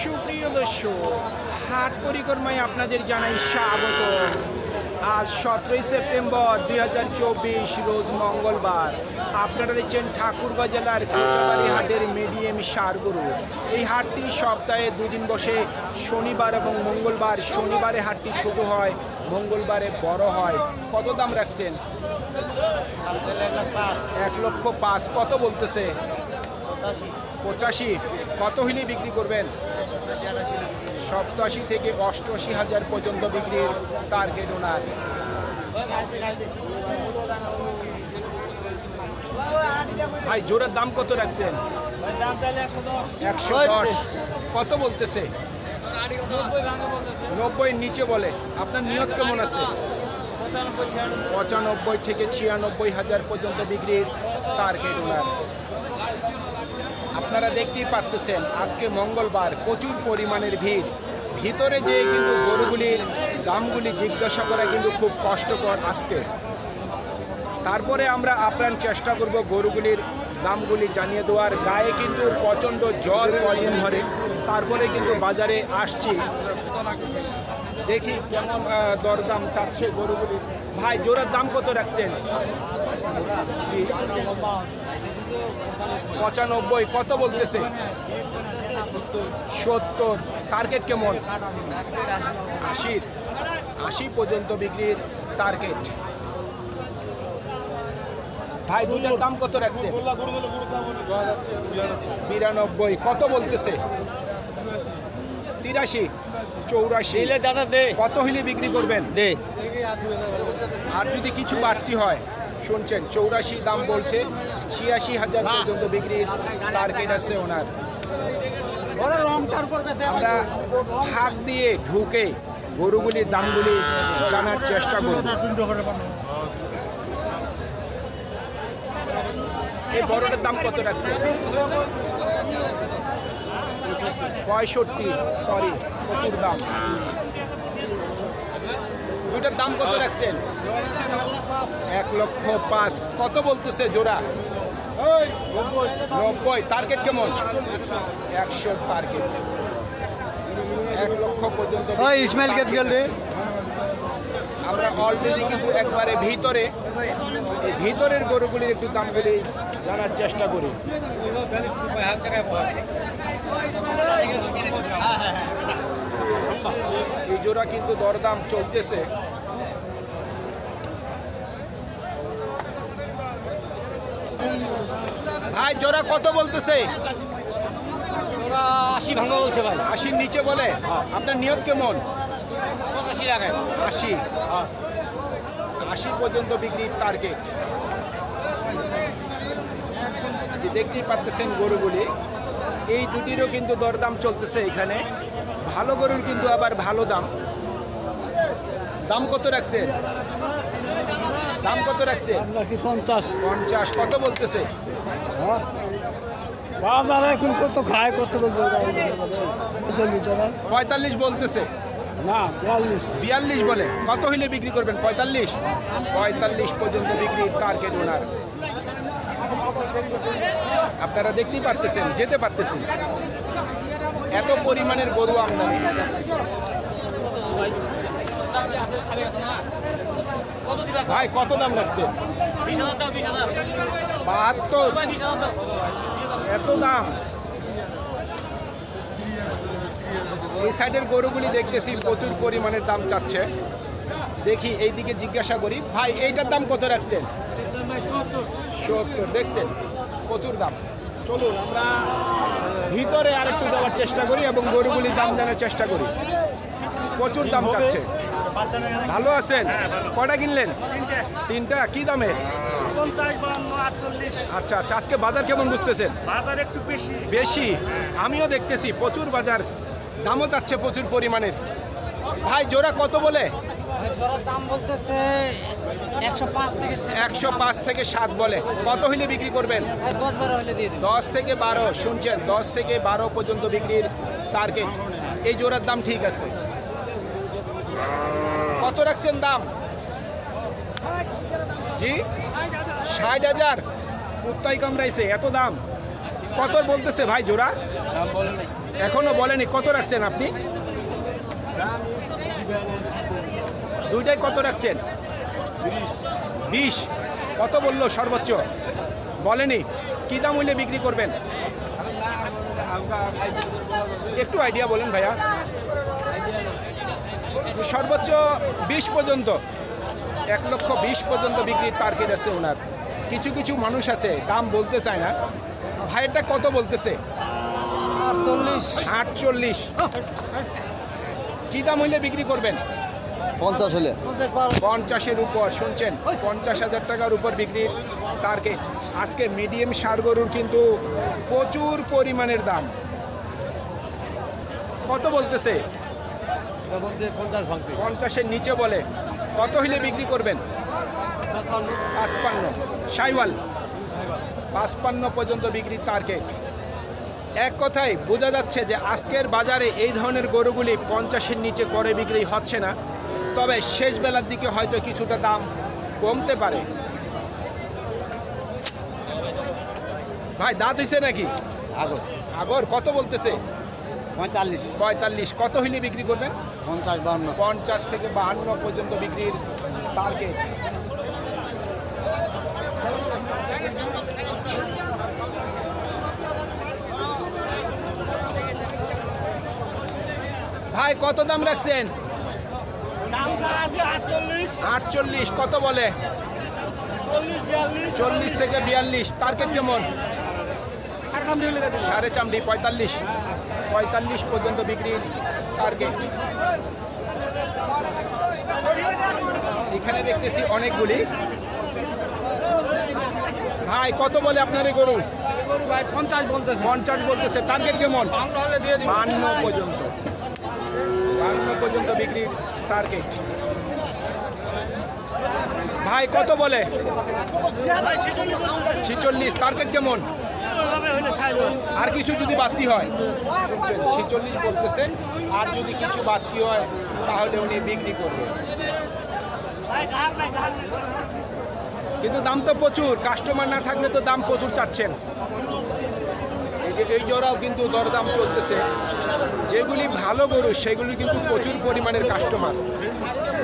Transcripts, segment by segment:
সুপ্রিয় দর্শক, হাট পরিক্রমায় আপনাদের জানাই স্বাগত। আজ সতেরোই সেপ্টেম্বর দুই হাজার চব্বিশ, রোজ মঙ্গলবার। আপনারা দেখছেন ঠাকুরগাঁ জেলার কোচাবাড়ি হাটের মিডিয়াম সারগরু এই হাটটি সপ্তাহে দুদিন বসে, শনিবার এবং মঙ্গলবার। শনিবারে হাটটি ছোট হয়, মঙ্গলবারে বড় হয়। কত দাম রাখছেন? এক লক্ষ পাঁচ। কত বলতেছে? পঁচাশি। কত হইলে বিক্রি করবেন? সপ্তাশি থেকে অষ্টআশি হাজার পর্যন্ত বিক্রির টার্গেট ওনার। ভাই জোরের দাম কত রাখছেন? একশো দশ। কত বলতেছে? নব্বই নিচে বলে। আপনার নিয়ত কেমন আছে? পঁচানব্বই থেকে ছিয়ানব্বই হাজার পর্যন্ত বিক্রির টার্গেট ওনার। আপনারা দেখতেই পাচ্ছেন, আজকে মঙ্গলবার প্রচুর পরিমাণের ভিড়। ভিতরে যে কিন্তু গরুগুলির দামগুলি জিজ্ঞাসা করা কিন্তু খুব কষ্টকর আজকে। তারপরে আমরা আপ্রাণ চেষ্টা করব গরুগুলির দামগুলি জানিয়ে দেওয়ার। গায়ে কিন্তু প্রচণ্ড জ্বর কদিন ধরে। তারপরে কিন্তু বাজারে আসছি। দেখি কেমন দরদাম চাচ্ছে গরুগুলির ভাই জোরের দাম কত রাখছেন? জি। পঁচানব্বই কত বলতেছে? সত্তর। টার্গেট কেমন? আশি। আশি পর্যন্ত বিক্রির টার্গেট ভাই দুটার দাম কত রাখছে বিরানব্বই। কত বলতেছে? তিরাশি। চৌরাশি। দাদা দে। কত হইলে বিক্রি করবেন? দে। আর যদি কিছু বাড়তি হয়? শুনছেন চৌরাশি দাম বলছে ছিয়াশি হাজার পর্যন্ত বিক্রির টার্গেট আছে ওনার। আমরা হাত দিয়ে ঢুকে গরুগুলির দামগুলি জানার চেষ্টা করব। এই বড়টার দাম কত রাখছে? পঁয়ষট্টি সরি প্রচুর দাম। দুইটার দাম কত রাখছেন? এক লক্ষ পাঁচ। কত বলতেছে জোড়া? নব্বই। টার্গেট কেমন? একশো টার্গেট এক লক্ষ পর্যন্ত ইসমাইল কেত গেল আমরা অলরেডি কিন্তু একবারে ভিতরে। ভিতরের গরুগুলির একটু দাম দামগুলি জানার চেষ্টা করি। এই জোড়া কিন্তু দরদাম চলতেছে। ভাই জোড়া কত বলতেছে? আশি ভাঙা বলছে ভাই। আশির নিচে বলে? আপনার নিয়ত কেমন? লাগায় আশি? আশি পর্যন্ত বিক্রির টার্গেট যে দেখতেই পাচ্ছেন গরুগুলি। এই দুটিরও কিন্তু দরদাম চলতেছে এখানে। ভালো গরুর কিন্তু আবার ভালো দাম। দাম কত রাখছেন? দাম কত রাখছে? পঞ্চাশ। পঞ্চাশ কত বলতেছে? বাজারে এখন কত খায় কত পঁয়তাল্লিশ বলতেছে। না বিয়াল্লিশ। বিয়াল্লিশ বলে। কত হইলে বিক্রি করবেন? পঁয়তাল্লিশ? পঁয়তাল্লিশ পর্যন্ত বিক্রি টার্গেট ওনার আপনারা দেখতেই পারতেছেন যেতে পারতেছেন। এত পরিমাণের গরু আমদানি। ভাই, কত দাম হাজার বাহাত্তর। এত দাম। এই সাইডের গরুগুলি দেখতেছি, প্রচুর পরিমাণের দাম চাচ্ছে। দেখি, এইদিকে জিজ্ঞাসা করি। ভাই, এইটার দাম কত রাখছেন? সত্তর। দেখছেন? প্রচুর দাম। চলুন, আমরা ভিতরে আরেকটু যাওয়ার চেষ্টা করি এবং গরুগুলির দাম জানার চেষ্টা করি। প্রচুর দাম চাচ্ছে। ভালো আছেন? কটা কিনলেন? তিনটা? কি দামের? আচ্ছা আচ্ছা আজকে বাজার কেমন বুঝতেছেন? বাজার একটু বেশি। বেশি? আমিও দেখতেছি প্রচুর বাজার। দামও যাচ্ছে প্রচুর পরিমাণের। ভাই জোড়া কত বলে? একশো পাঁচ থেকে সাত। বলে। কত হইলে বিক্রি করবেন? দশ থেকে বারো শুনছেন দশ থেকে বারো পর্যন্ত বিক্রির টার্গেট এই জোড়ার দাম ঠিক আছে। কত রাখছেন দাম? জি ষাট হাজার। কুত্তাই কামড়াইছে? এত দাম? কত বলতেছে ভাই জোড়া? এখনও বলেনি, কত রাখছেন আপনি? দুইটাই কত রাখছেন? বিশ। কত বলল সর্বোচ্চ? বলেনি। কি দাম হইলে বিক্রি করবেন? একটু আইডিয়া বলেন ভাইয়া। সর্বোচ্চ বিশ পর্যন্ত এক লক্ষ বিশ পর্যন্ত বিক্রির টার্গেট আছে ওনার। কিছু কিছু মানুষ আছে দাম বলতে চায় না। ভাইয়েরটা কত বলতেছে? আটচল্লিশ। আটচল্লিশ। কি দাম হইলে বিক্রি করবেন? পঞ্চাশ হলে। পঞ্চাশের উপর শুনছেন? পঞ্চাশ হাজার টাকার উপর বিক্রির টার্গেট আজকে মিডিয়াম সার গরুর কিন্তু প্রচুর পরিমাণের দাম। কত বলতেছে? পঞ্চাশ ভাঙতে। পঞ্চাশের নিচে বলে কত হইলে বিক্রি করবেন? পাঁচপান্ন। সাইওয়াল পাঁচপান্ন পর্যন্ত বিক্রির টার্গেট এক কথায় বোঝা যাচ্ছে যে আজকের বাজারে এই ধরনের গরুগুলি পঞ্চাশের নিচে করে বিক্রি হচ্ছে না। তবে শেষ বেলার দিকে হয়তো কিছুটা দাম কমতে পারে। ভাই দাঁত হয়েছে নাকি? আগর। আগর কত বলতেছে? পঁয়তাল্লিশ। পঁয়তাল্লিশ। কত হইলে বিক্রি করবেন? পঞ্চাশ বান্ন পঞ্চাশ থেকে বাহান্ন পর্যন্ত বিক্রির টার্গেট ভাই, কত দাম রাখছেন? আটচল্লিশ। কত বলে? চল্লিশ থেকে বিয়াল্লিশ। টার্গেট কেমন? সাড়ে চামড়ি, পঁয়তাল্লিশ। পঁয়তাল্লিশ পর্যন্ত বিক্রির টার্গেট এখানে দেখতেছি অনেকগুলি ভাই কত বলে আপনার এই গরু? ভাই পঞ্চাশ বলতেছে। পঞ্চাশ বলতেছে। টার্গেট কেমন? বান্ন হলে দিয়ে দিন বান্ন পর্যন্ত। বান্ন পর্যন্ত বিক্রির টার্গেট ভাই কত বলে? ছিচল্লিশ। টার্গেট কেমন? আর কিছু যদি বাড়তি হয়? ছেচল্লিশ বলতেছেন, আর যদি কিছু বাড়তি হয়, তাহলে উনি বিক্রি করবে কিন্তু দাম তো প্রচুর, কাস্টমার না থাকলে তো দাম প্রচুর চাচ্ছেন। এই জোড়াও কিন্তু দরদাম চলতেছে। যেগুলি ভালো গরু, সেগুলি কিন্তু প্রচুর পরিমাণের কাস্টমার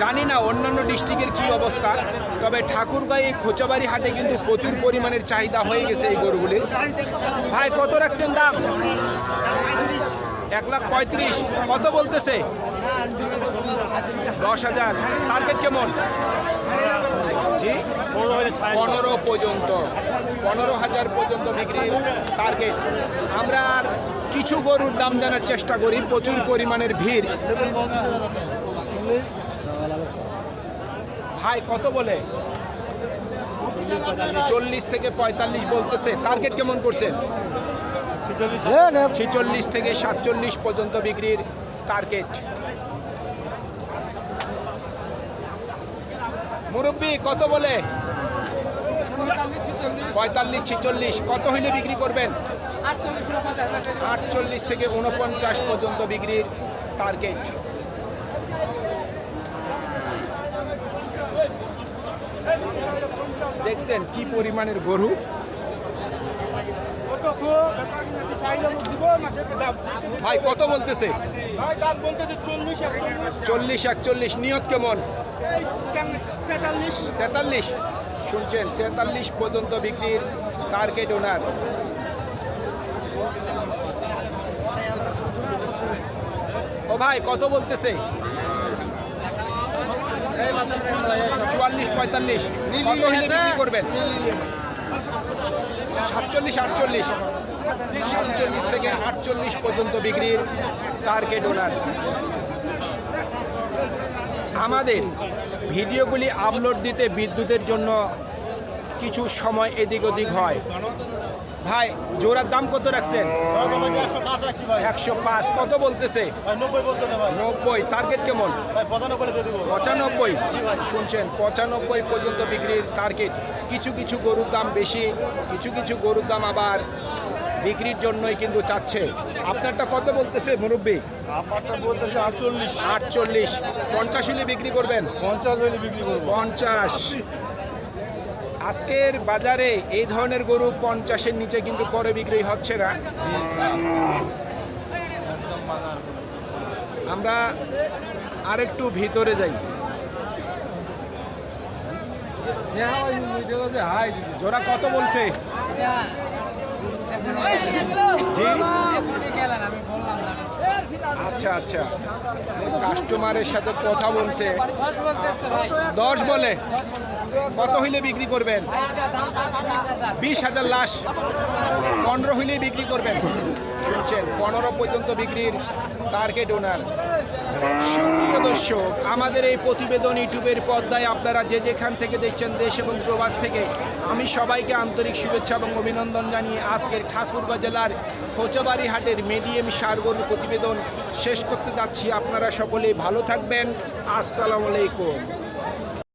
জানি না অন্যান্য ডিস্ট্রিক্টের কি অবস্থা, তবে ঠাকুরগাঁও এই খোঁচাবাড়ি হাটে কিন্তু প্রচুর পরিমাণের চাহিদা হয়ে গেছে এই গরুগুলির। ভাই, কত রাখছেন দাম? এক লাখ পঁয়ত্রিশ। কত বলতেছে? দশ হাজার। টার্গেট কেমন? পনেরো পর্যন্ত পনেরো হাজার পর্যন্ত বিক্রির টার্গেট আমরা আর কিছু গরুর দাম জানার চেষ্টা করি প্রচুর পরিমাণের ভিড়। ভাই কত বলে? চল্লিশ থেকে পঁয়তাল্লিশ বলতেছে। টার্গেট কেমন করছেন ছিচল্লিশ। থেকে সাতচল্লিশ পর্যন্ত বিক্রির টার্গেট মুরব্বী কত বলে? পঁয়তাল্লিশ ছিচল্লিশ। কত হইলে বিক্রি করবেন? আটচল্লিশ থেকে উনপঞ্চাশ পর্যন্ত বিক্রির টার্গেট দেখছেন কি পরিমাণের গরু? ভাই কত বলতেছে? চল্লিশ একচল্লিশ। নিয়ত কেমন? তেতাল্লিশ? শুনছেন তেতাল্লিশ পর্যন্ত বিক্রির টার্গেট ওনার ও ভাই কত বলতেছে? চুয়াল্লিশ পঁয়তাল্লিশ। কত বিক্রি করবেন? সাতচল্লিশ আটচল্লিশ। সাতচল্লিশ থেকে আটচল্লিশ পর্যন্ত বিক্রির টার্গেট ওনার আমাদের ভিডিওগুলি আপলোড দিতে বিদ্যুতের জন্য কিছু সময় এদিক ওদিক হয়। ভাই, জোড়ার দাম কত রাখছেন? একশো পাঁচ। কত বলতেছে? নব্বই। টার্গেট কেমন? পঁচানব্বই। শুনছেন, পঁচানব্বই পর্যন্ত বিক্রির টার্গেট কিছু কিছু গরুর দাম বেশি, কিছু কিছু গরুর দাম আবার বিক্রির জন্যই কিন্তু চাচ্ছে। আপনারটা কত বলতেছে মুরব্বী? আমারটা বলতেছে আটচল্লিশ। আটচল্লিশ। পঞ্চাশ হলে বিক্রি করবেন? পঞ্চাশ হলে বিক্রি করবেন পঞ্চাশ। আজকের বাজারে এই ধরনের গরু পঞ্চাশের নিচে কিন্তু করে বিক্রি হচ্ছে না। আমরা আরেকটু ভিতরে যাই। জোড়া কত বলছে? আচ্ছা আচ্ছা। কাস্টমারের সাথে কথা বলছে। দশ বলে। কত হইলে বিক্রি করবেন? বিশ হাজার লাশ। পনেরো হইলে বিক্রি করবেন। শুনছেন, পনেরো পর্যন্ত বিক্রির টার্গেট ওনার সুপ্রিয় দর্শক, আমাদের এই প্রতিবেদন ইউটিউবের পর্দায় আপনারা যে যেখান থেকে দেখছেন দেশ এবং প্রবাস থেকে, আমি সবাইকে আন্তরিক শুভেচ্ছা এবং অভিনন্দন জানিয়ে আজকের ঠাকুরগাঁ জেলার খোঁচাবাড়ি হাটের মিডিয়াম সারগরু প্রতিবেদন শেষ করতে যাচ্ছি। আপনারা সকলেই ভালো থাকবেন। আসসালামু আলাইকুম।